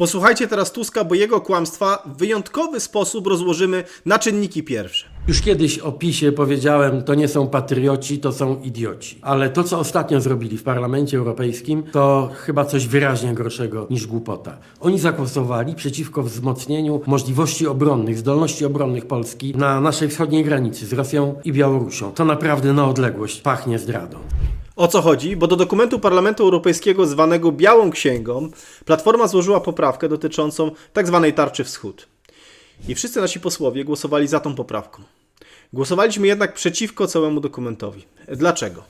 Posłuchajcie teraz Tuska, bo jego kłamstwa w wyjątkowy sposób rozłożymy na czynniki pierwsze. Już kiedyś o PiSie powiedziałem, to nie są patrioci, to są idioci. Ale to, co ostatnio zrobili w Parlamencie Europejskim, to chyba coś wyraźnie gorszego niż głupota. Oni zagłosowali przeciwko wzmocnieniu możliwości obronnych, zdolności obronnych Polski na naszej wschodniej granicy z Rosją i Białorusią. To naprawdę na odległość pachnie zdradą. O co chodzi? Bo do dokumentu Parlamentu Europejskiego zwanego Białą Księgą Platforma złożyła poprawkę dotyczącą tzw. tarczy wschód. I wszyscy nasi posłowie głosowali za tą poprawką. Głosowaliśmy jednak przeciwko całemu dokumentowi. Dlaczego?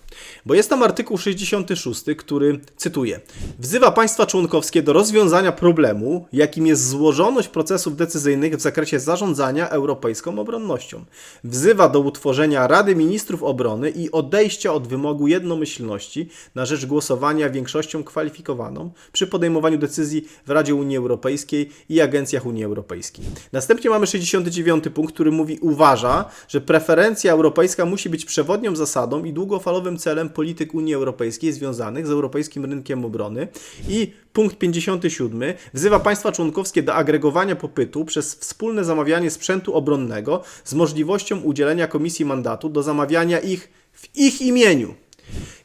Bo jest tam artykuł 66, który, cytuję, wzywa państwa członkowskie do rozwiązania problemu, jakim jest złożoność procesów decyzyjnych w zakresie zarządzania europejską obronnością. Wzywa do utworzenia Rady Ministrów Obrony i odejścia od wymogu jednomyślności na rzecz głosowania większością kwalifikowaną przy podejmowaniu decyzji w Radzie Unii Europejskiej i agencjach Unii Europejskiej. Następnie mamy 69 punkt, który mówi uważa, że preferencja europejska musi być przewodnią zasadą i długofalowym celem polityk Unii Europejskiej związanych z europejskim rynkiem obrony i punkt 57 wzywa państwa członkowskie do agregowania popytu przez wspólne zamawianie sprzętu obronnego z możliwością udzielenia komisji mandatu do zamawiania ich w ich imieniu.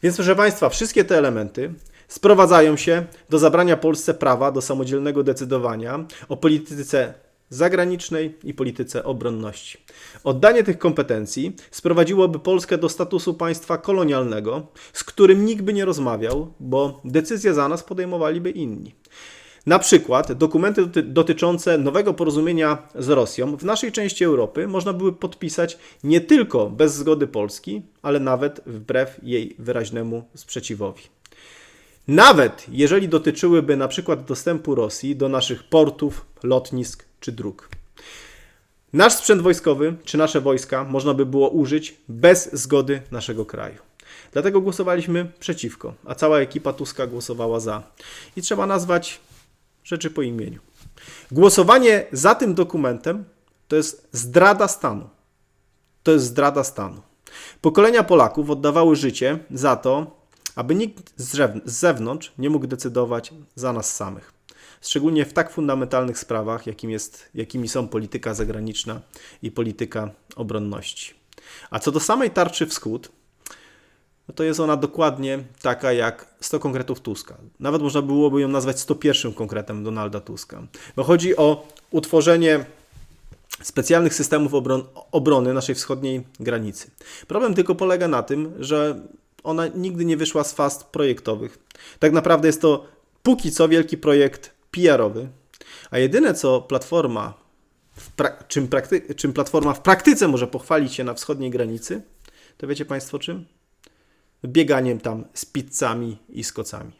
Więc proszę Państwa, wszystkie te elementy sprowadzają się do zabrania Polsce prawa do samodzielnego decydowania o polityce zagranicznej i polityce obronności. Oddanie tych kompetencji sprowadziłoby Polskę do statusu państwa kolonialnego, z którym nikt by nie rozmawiał, bo decyzje za nas podejmowaliby inni. Na przykład dokumenty doty- dotyczące nowego porozumienia z Rosją w naszej części Europy można były podpisać nie tylko bez zgody Polski, ale nawet wbrew jej wyraźnemu sprzeciwowi. Nawet jeżeli dotyczyłyby na przykład dostępu Rosji do naszych portów, lotnisk czy dróg. Nasz sprzęt wojskowy czy nasze wojska można by było użyć bez zgody naszego kraju. Dlatego głosowaliśmy przeciwko, a cała ekipa Tuska głosowała za. I trzeba nazwać rzeczy po imieniu. Głosowanie za tym dokumentem to jest zdrada stanu. To jest zdrada stanu. Pokolenia Polaków oddawały życie za to, aby nikt z zewn- z zewnątrz nie mógł decydować za nas samych. Szczególnie w tak fundamentalnych sprawach, jakim jest, jakimi są polityka zagraniczna i polityka obronności. A co do samej tarczy wschód, no to jest ona dokładnie taka jak 100 konkretów Tuska. Nawet można byłoby ją nazwać 101 konkretem Donalda Tuska. Bo chodzi o utworzenie specjalnych systemów obron obrony naszej wschodniej granicy. Problem tylko polega na tym, że ona nigdy nie wyszła z faz projektowych. Tak naprawdę jest to póki co wielki projekt PR-owy, a jedyne co Platforma, czym, prakty- czym Platforma w praktyce może pochwalić się na wschodniej granicy, to wiecie Państwo czym? Bieganiem tam z pizzami i z kocami.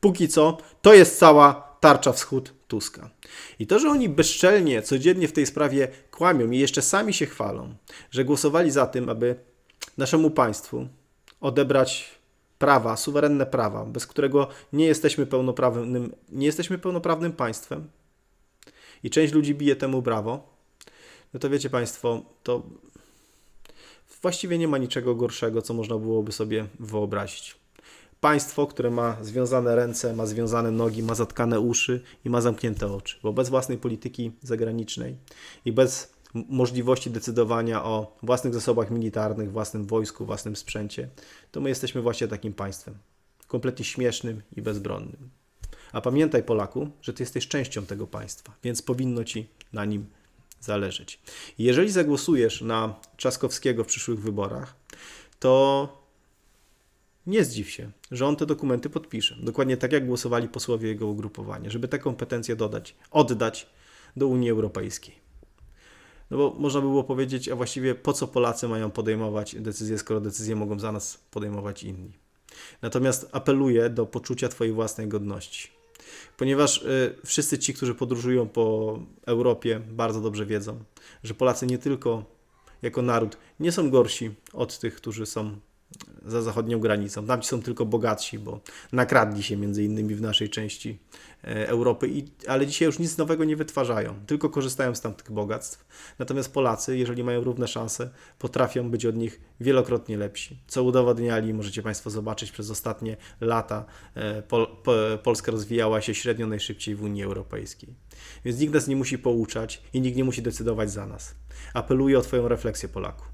Póki co to jest cała tarcza wschód Tuska. I to, że oni bezczelnie, codziennie w tej sprawie kłamią i jeszcze sami się chwalą, że głosowali za tym, aby naszemu państwu odebrać prawa, suwerenne prawa, bez którego nie jesteśmy pełnoprawnym, nie jesteśmy pełnoprawnym państwem i część ludzi bije temu brawo, no to wiecie Państwo, to właściwie nie ma niczego gorszego, co można byłoby sobie wyobrazić. Państwo, które ma związane ręce, ma związane nogi, ma zatkane uszy i ma zamknięte oczy, bo bez własnej polityki zagranicznej i bez możliwości decydowania o własnych zasobach militarnych, własnym wojsku, własnym sprzęcie, to my jesteśmy właśnie takim państwem. Kompletnie śmiesznym i bezbronnym. A pamiętaj, Polaku, że ty jesteś częścią tego państwa, więc powinno ci na nim zależeć. Jeżeli zagłosujesz na Trzaskowskiego w przyszłych wyborach, to nie zdziw się, że on te dokumenty podpisze. Dokładnie tak, jak głosowali posłowie jego ugrupowania, żeby te kompetencje dodać, oddać do Unii Europejskiej. No bo można by było powiedzieć, a właściwie po co Polacy mają podejmować decyzje, skoro decyzje mogą za nas podejmować inni. Natomiast apeluję do poczucia Twojej własnej godności. Ponieważ y, wszyscy ci, którzy podróżują po Europie, bardzo dobrze wiedzą, że Polacy nie tylko jako naród nie są gorsi od tych, którzy są za zachodnią granicą. Tam ci są tylko bogatsi, bo nakradli się między innymi w naszej części e, Europy, i, ale dzisiaj już nic nowego nie wytwarzają, tylko korzystają z tamtych bogactw. Natomiast Polacy, jeżeli mają równe szanse, potrafią być od nich wielokrotnie lepsi. Co udowodniali, możecie Państwo zobaczyć przez ostatnie lata. e, Pol, po, Polska rozwijała się średnio najszybciej w Unii Europejskiej. Więc nikt nas nie musi pouczać i nikt nie musi decydować za nas. Apeluję o Twoją refleksję, Polaku.